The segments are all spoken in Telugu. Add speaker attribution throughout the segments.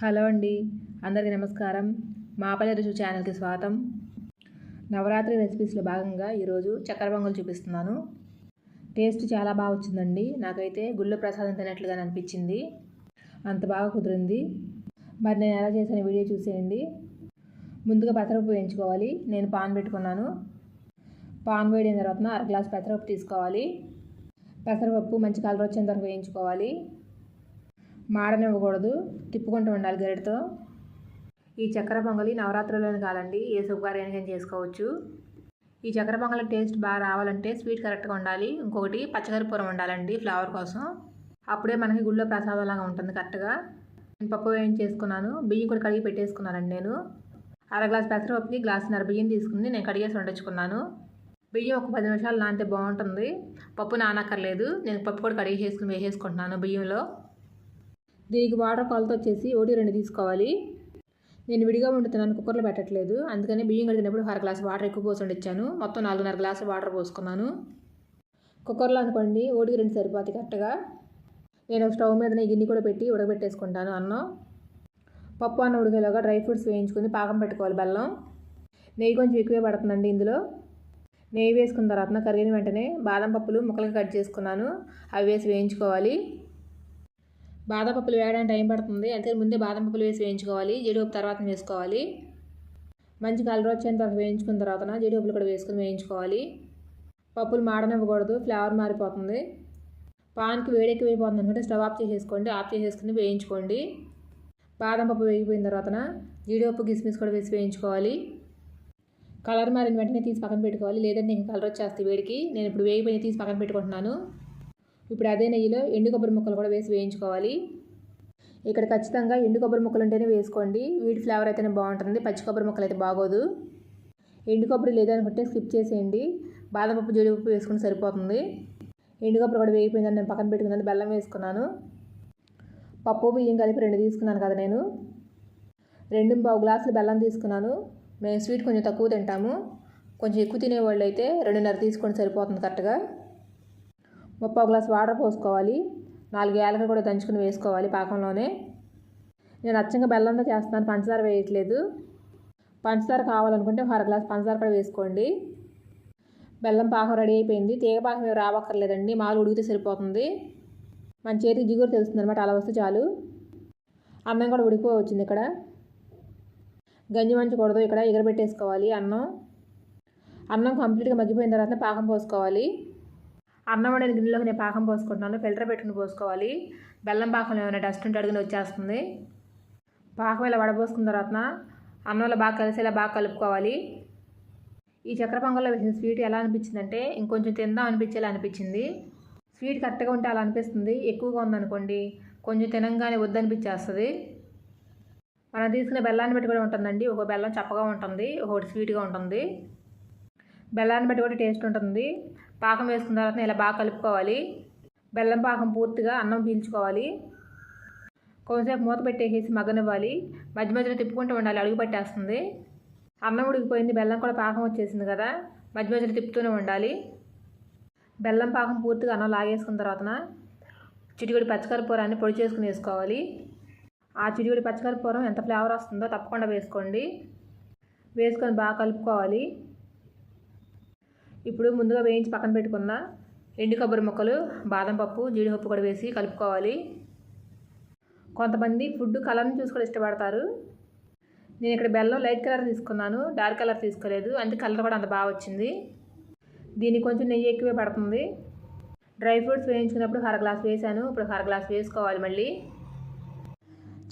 Speaker 1: హలో అండి అందరికీ నమస్కారం. మాపల్లి రుచి ఛానల్కి స్వాగతం. నవరాత్రి రెసిపీస్లో భాగంగా ఈరోజు చక్కెర పొంగల్ చూపిస్తున్నాను. టేస్ట్ చాలా బాగా వచ్చిందండి. నాకైతే గుళ్ళో ప్రసాదం తినట్లుగా అనిపించింది. అంత బాగా కుదిరింది. మరి నేను ఎలా చేసిన వీడియో చూసేయండి. ముందుగా పెసరపప్పు వేయించుకోవాలి. నేను పాన్ పెట్టుకున్నాను. పాన్ వేడిన తర్వాత అర గ్లాస్ పెసరపప్పు తీసుకోవాలి. పెసరపప్పు మంచి కలర్ వచ్చేంత వరకు వేయించుకోవాలి. మాడనివ్వకూడదు తిప్పుకుంటూ ఉండాలి గరిటతో. ఈ చక్కెర పొంగలి నవరాత్రులను కాదండి ఏ శుభకార్యానికైనా చేసుకోవచ్చు. ఈ చక్కెర పొంగలి టేస్ట్ బాగా రావాలంటే స్వీట్ కరెక్ట్గా ఉండాలి. ఇంకొకటి పచ్చకరిపూరం ఉండాలండి ఫ్లేవర్ కోసం. అప్పుడే మనకి గుళ్ళో ప్రసాదంలాగా ఉంటుంది కరెక్ట్గా. నేను పప్పు వేయించేసుకున్నాను బియ్యం కూడా కడిగి పెట్టేసుకున్నానండి నేను. అర గ్లాస్ పెసరపప్పుకి గ్లాసున్నర బియ్యం తీసుకుని నేను కడిగేసి వండించుకున్నాను. బియ్యం ఒక పది నిమిషాలు నానితే బాగుంటుంది. పప్పు నానక్కర్లేదు నేను పప్పు కూడా కడిగి చేసుకుని వేసేసుకుంటున్నాను బియ్యంలో. దీనికి వాటర్ కొలత వచ్చేసి ఒకటి రెండు తీసుకోవాలి. నేను విడిగా వండుతున్నాను కుక్కర్లో పెట్టట్లేదు. అందుకని బియ్యం కడిగినప్పుడు అర గ్లాస్ వాటర్ ఎక్కువ పోసి ఇచ్చాను మొత్తం నాలుగున్నర గ్లాసు వాటర్ పోసుకున్నాను. కుక్కర్లో అనుకోండి ఒకటికి రెండు సరిపోతాయి కరెక్ట్గా. నేను స్టవ్ మీదనే గిన్నె కూడా పెట్టి ఉడకబెట్టేసుకుంటాను అన్నం. పప్పు అన్నం ఉడికేలాగా డ్రై ఫ్రూట్స్ వేయించుకుని పాకం పెట్టుకోవాలి బెల్లం. నెయ్యి కొంచెం ఎక్కువే పడుతుందండి ఇందులో. నెయ్యి వేసుకున్న తర్వాత కరిగిన వెంటనే బాదం పప్పులు ముక్కలుగా కట్ చేసుకున్నాను. అవి వేసి వేయించుకోవాలి. బాదం పప్పులు వేయడానికి టైం పడుతుంది. అంతే ముందే బాదం పప్పులు వేసి వేయించుకోవాలి. జీడిపప్పు తర్వాత వేసుకోవాలి. మంచి కలర్ వచ్చేంత వరకు వేయించుకున్న తర్వాత జీడిపప్పులు కూడా వేసుకుని వేయించుకోవాలి. పప్పులు మాడనివ్వకూడదు. ఫ్లేవర్ మారిపోతుంది. పాన్కి వేడెక్కిపోయిపోతుంది అనుకుంటే స్టవ్ ఆఫ్ చేసేసుకోండి. ఆఫ్ చేసేసుకుని వేయించుకోండి. బాదం పప్పు వేగిపోయిన తర్వాత జీడిపప్పు కిస్మిస్ కూడా వేసి వేయించుకోవాలి. కలర్ మారిన వెంటనే తీసి పక్కన పెట్టుకోవాలి. లేదంటే ఇంకా కలర్ వచ్చేస్తే వేడికి. నేను ఇప్పుడు వేగిపోయి తీసి పక్కన పెట్టుకుంటున్నాను. ఇప్పుడు అదే నెయ్యిలో ఎండు కొబ్బరి ముక్కలు కూడా వేసి వేయించుకోవాలి. ఇక్కడ ఖచ్చితంగా ఎండు కొబ్బరి ముక్కలు ఉంటేనే వేసుకోండి. వీటి ఫ్లేవర్ అయితేనే బాగుంటుంది. పచ్చి కొబ్బరి ముక్కలు అయితే బాగోదు. ఎండు కొబ్బరి లేదనుకుంటే స్కిప్ చేసేయండి. బాదపప్పు జీడిపప్పు వేసుకుని సరిపోతుంది. ఎండు కొబ్బరి కూడా వేగిపోయిందని నేను పక్కన పెట్టుకున్నాను. బెల్లం వేసుకున్నాను. పప్పు బియ్యం కలిపి రెండు తీసుకున్నాను కదా నేను. రెండు పావు గ్లాసులు బెల్లం తీసుకున్నాను. మేము స్వీట్ కొంచెం తక్కువ తింటాము. కొంచెం ఎక్కువ తినేవాళ్ళు అయితే రెండున్నర తీసుకొని సరిపోతుంది కరెక్ట్గా. ముప్పై గ్లాస్ వాటర్ పోసుకోవాలి. నాలుగు ఏలకలు కూడా దంచుకుని వేసుకోవాలి పాకంలోనే. నేను అచ్చంగా బెల్లంతో చేస్తున్నాను పంచదార వేయట్లేదు. పంచదార కావాలనుకుంటే ఒక అర గ్లాస్ పంచదార కూడా వేసుకోండి. బెల్లం పాకం రెడీ అయిపోయింది. తీగ పాకం రావక్కర్లేదండి మాలు ఉడికితే సరిపోతుంది. మన చేతికి జిగురు తెలుస్తుంది అనమాట అలా వస్తే చాలు. అన్నం కూడా ఉడికిపోవచ్చింది ఇక్కడ. గంజి మంచకూడదు ఇక్కడ ఎగరబెట్టేసుకోవాలి అన్నం. అన్నం కంప్లీట్గా మగ్గిపోయిన తర్వాత పాకం పోసుకోవాలి. అన్నం వండిన గిన్నెలోకి నేను పాకం పోసుకుంటున్నాను ఫిల్టర్ పెట్టుకుని పోసుకోవాలి. బెల్లం పాకంలో ఏమైనా డస్ట్ ఉంటే అడుగుని వచ్చేస్తుంది. పాకం ఇలా వడపోసుకున్న తర్వాత అన్నంలో బాగా కలిసేలా బాగా కలుపుకోవాలి. ఈ చక్ర పొంగల్లో వేసిన స్వీట్ ఎలా అనిపించిందంటే ఇంకొంచెం తిందాం అనిపించేలా అనిపించింది. స్వీట్ కరెక్ట్గా ఉంటే అలా అనిపిస్తుంది. ఎక్కువగా ఉందనుకోండి కొంచెం తినంగానే వద్దనిపించేస్తుంది మనం తీసుకునే బెల్లాన్ని బట్టి కూడా ఉంటుందండి. ఒక బెల్లం చప్పగా ఉంటుంది ఒకటి స్వీట్గా ఉంటుంది. బెల్లాన్ని బట్టి కూడా టేస్ట్ ఉంటుంది. పాకం వేసుకున్న తర్వాత ఇలా బాగా కలుపుకోవాలి. బెల్లం పాకం పూర్తిగా అన్నం పీల్చుకోవాలి. కొంచెంసేపు మూత పెట్టేసేసి మగ్గనివ్వాలి. మధ్య మధ్యలో తిప్పుకుంటూ ఉండాలి. అడుగు పట్టేస్తుంది. అన్నం ఉడికిపోయింది. బెల్లం కూడా పాకం వచ్చేసింది కదా. మధ్య మధ్యలో తిప్పుతూనే ఉండాలి. బెల్లం పాకం పూర్తిగా అన్నం లాగేసుకున్న తర్వాత చిటిగుడి పచ్చకరపూరాన్ని పొడి చేసుకుని వేసుకోవాలి. ఆ చిటిగుడి పచ్చకరపూరం ఎంత ఫ్లేవర్ వస్తుందో తప్పకుండా వేసుకోండి. వేసుకొని బాగా కలుపుకోవాలి. ఇప్పుడు ముందుగా వేయించి పక్కన పెట్టుకున్న ఎండు కొబ్బరి ముక్కలు బాదం పప్పు జీడిపప్పు కూడా వేసి కలుపుకోవాలి. కొంతమంది ఫుడ్ కలర్ని చూసి కూడా ఇష్టపడతారు. నేను ఇక్కడ బెల్లం లైట్ కలర్ తీసుకున్నాను డార్క్ కలర్ తీసుకోలేదు అంటే కలర్ కూడా అంత బాగా వచ్చింది. దీనికి కొంచెం నెయ్యి ఎక్కువే పడుతుంది. డ్రై ఫ్రూట్స్ వేయించుకున్నప్పుడు అర గ్లాస్ వేసాను ఇప్పుడు అర గ్లాస్ వేసుకోవాలి మళ్ళీ.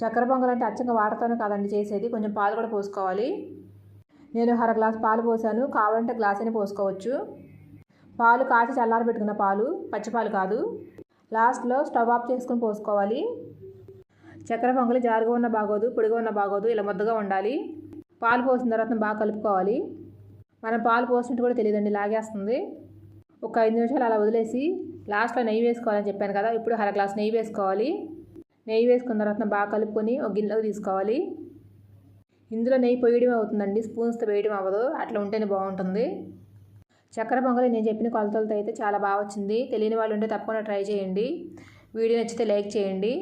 Speaker 1: చక్కెర పొంగల్ అంటే అచ్చంగా వాటర్తోనే కాదండి చేసేది కొంచెం పాలు కూడా పోసుకోవాలి. నేను అర గ్లాస్ పాలు పోసాను. కావాలంటే గ్లాస్ అయినా పోసుకోవచ్చు. పాలు కాచి చల్లారి పెట్టుకున్న పాలు పచ్చిపాలు కాదు. లాస్ట్లో స్టవ్ ఆఫ్ చేసుకుని పోసుకోవాలి. చక్కెర పొంగలి జారుగా ఉన్న బాగోదు పొడిగా ఉన్న బాగోదు ఇలా ముద్దగా ఉండాలి. పాలు పోసిన తర్వాత బాగా కలుపుకోవాలి. మనం పాలు పోసినట్టు కూడా తెలియదండి లాగేస్తుంది. ఒక ఐదు నిమిషాలు అలా వదిలేసి లాస్ట్లో నెయ్యి వేసుకోవాలని చెప్పాను కదా ఇప్పుడు అర గ్లాస్ నెయ్యి వేసుకోవాలి. నెయ్యి వేసుకున్న తర్వాత బాగా కలుపుకొని ఒక గిన్నెలోకి తీసుకోవాలి. ఇందులో నెయ్యి పొయ్యడం అవుతుందండి. స్పూన్స్తో వేయడం అవ్వదు. అట్లా ఉంటేనే బాగుంటుంది. చక్కెర పొంగలి నేను చెప్పిన కొలతలతో అయితే చాలా బాగా వచ్చింది. తెలియని వాళ్ళు ఉంటే తప్పకుండా ట్రై చేయండి. వీడియో నచ్చితే లైక్ చేయండి.